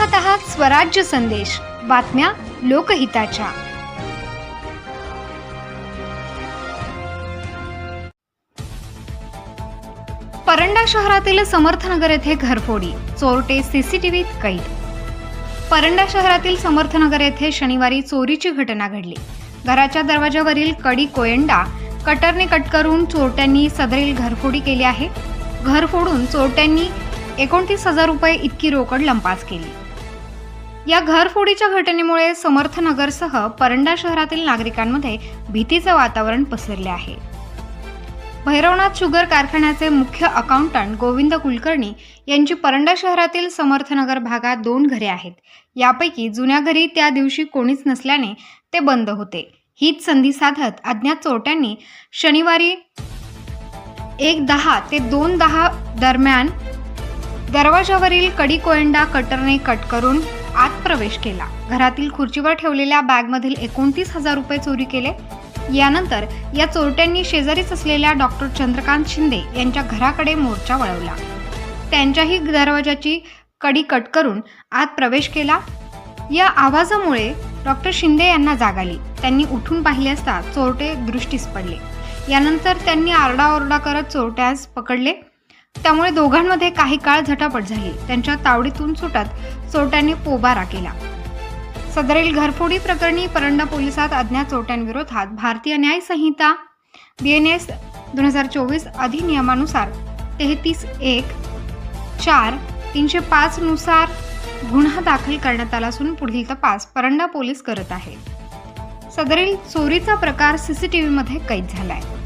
पाहत आहात स्वराज्य संदेश. बातम्या लोकहिताच्या. परंडा शहरातील समर्थनगर येथे घरफोडी. चोरटे सीसीटीव्हीत कैद. परंडा शहरातील समर्थनगर येथे शनिवारी चोरीची घटना घडली. घराच्या दरवाजावरील कडी कोयंडा कटरने कट करून चोरट्यांनी सदरील घरफोडी केली आहे. घर फोडून चोरट्यांनी एकोणतीस हजार रुपये इतकी रोकड लंपास केली. या घरफोडीच्या घटनेमुळे समर्थनगरसह परंडा शहरातील नागरिकांमध्ये भीतीचं वातावरण पसरले आहे. भैरवनाथ शुगर कारखान्याचे मुख्य अकाउंटंट गोविंद कुलकर्णी यांची परंडा शहरातील समर्थनगर भागात दोन घरे आहेत. यापैकी जुन्या घरी त्या दिवशी कोणीच नसल्याने ते बंद होते. हीच संधी साधत अज्ञात चोरट्यांनी शनिवारी एक दहा ते दोन दहा दरम्यान दरवाजावरील कडी कोयंडा कटरने कट करून आत प्रवेश केला. घरातील खुर्चीवर ठेवलेल्या बॅगमधील एकोणतीस हजार रुपये चोरी केले. यानंतर या चोरट्यांनी शेजारीच असलेल्या डॉक्टर चंद्रकांत शिंदे यांच्या घराकडे मोर्चा वळवला. त्यांच्याही दरवाजाची कडी कट करून आत प्रवेश केला. या आवाजामुळे डॉक्टर शिंदे यांना जाग आली. त्यांनी उठून पाहिले असता चोरटे दृष्टीस पडले. यानंतर त्यांनी आरडाओरडा करत चोरट्यास पकडले. त्यामुळे दोघांमध्ये काही काळ झटापट झाली. त्यांच्या तावडीतून सुटत चोरट्यांनी पोबारा केला. सदरील घरफोडी प्रकरणी परंडा पोलिसात अज्ञात चोरट्यांविरोधात भारतीय न्याय संहिता बी एन एस दोन हजार चोवीस अधिनियमानुसार तेहतीस एक चार तीनशे पाच नुसार गुन्हा दाखल करण्यात आला असून पुढील तपास परंडा पोलीस करत आहे सदरील चोरीचा प्रकार सीसीटीव्हीमध्ये कैद झाला आहे